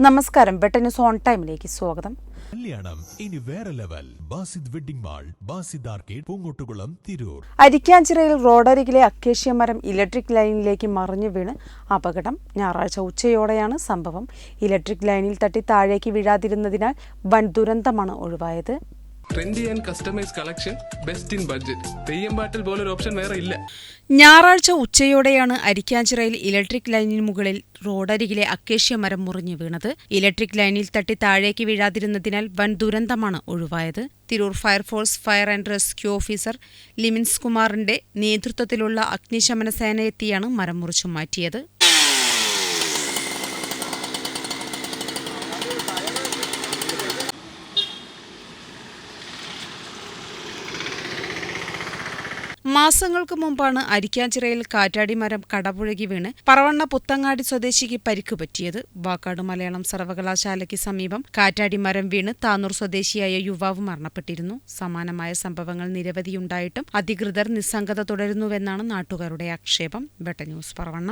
നമസ്കാരം. ബെട്ടന്യൂസ് ഓൺ ടൈമിലേക്ക് സ്വാഗതം. കല്യാണം. ഇനി വേറെ level. Basid wedding mall Basid arcade Poongottukulam Tirur. അരിക്കാഞ്ചിറയിൽ റോഡരികിലെ അക്കേഷ്യ മരം ഇലക്ട്രിക് ലൈനിലേക്ക് മറിഞ്ഞു വീണ് അപകടം. ഞായറാഴ്ച ഉച്ചയോടെയാണ് സംഭവം. ഇലക്ട്രിക് ലൈനിൽ തട്ടി താഴേക്ക് വീഴാതിരുന്നതിനാൽ വൻ ദുരന്തമാണ് ഒഴിവായത്. Trendy and customise collection best in budget Theyyam പോലൊരു ഓപ്ഷൻ വേറെ ഇല്ല. ഞായറാഴ്ച ഉച്ചയോടെയാണ് അരിക്കാഞ്ചിറയിൽ ഇലക്ട്രിക് ലൈനിന് മുകളിൽ റോഡരികിലെ അക്കേഷ്യ മരം മുറിഞ്ഞു വീണത്. ഇലക്ട്രിക് ലൈനിൽ തട്ടി താഴേക്ക് വീഴാതിരുന്നതിനാൽ വൻ ദുരന്തമാണ് ഒഴിവായത്. Tirur fire force fire and rescue officer Limins കുമാറിന്റെ നേതൃത്വത്തിലുള്ള അഗ്നിശമന സേന എത്തിയാണ് മരം മുറിച്ചു മാറ്റിയത്. മാസങ്ങൾക്ക് മുമ്പാണ് അരിക്കാഞ്ചിറയിൽ കാറ്റാടി മരം കടപുഴകി വീണ് പറവണ്ണ പുത്തങ്ങാടി സ്വദേശിക്ക് പരിക്ക് പറ്റിയത്. വാക്കാട് മലയാളം സർവകലാശാലയ്ക്ക് സമീപം കാറ്റാടി മരം വീണ് താനൂർ സ്വദേശിയായ യുവാവ് മരണപ്പെട്ടിരുന്നു. സമാനമായ സംഭവങ്ങൾ നിരവധിയുണ്ടായിട്ടും അധികൃതർ നിസ്സംഗത തുടരുന്നുവെന്നാണ് നാട്ടുകാരുടെ ആക്ഷേപം. വെട്ട ന്യൂസ് പറവണ്ണ.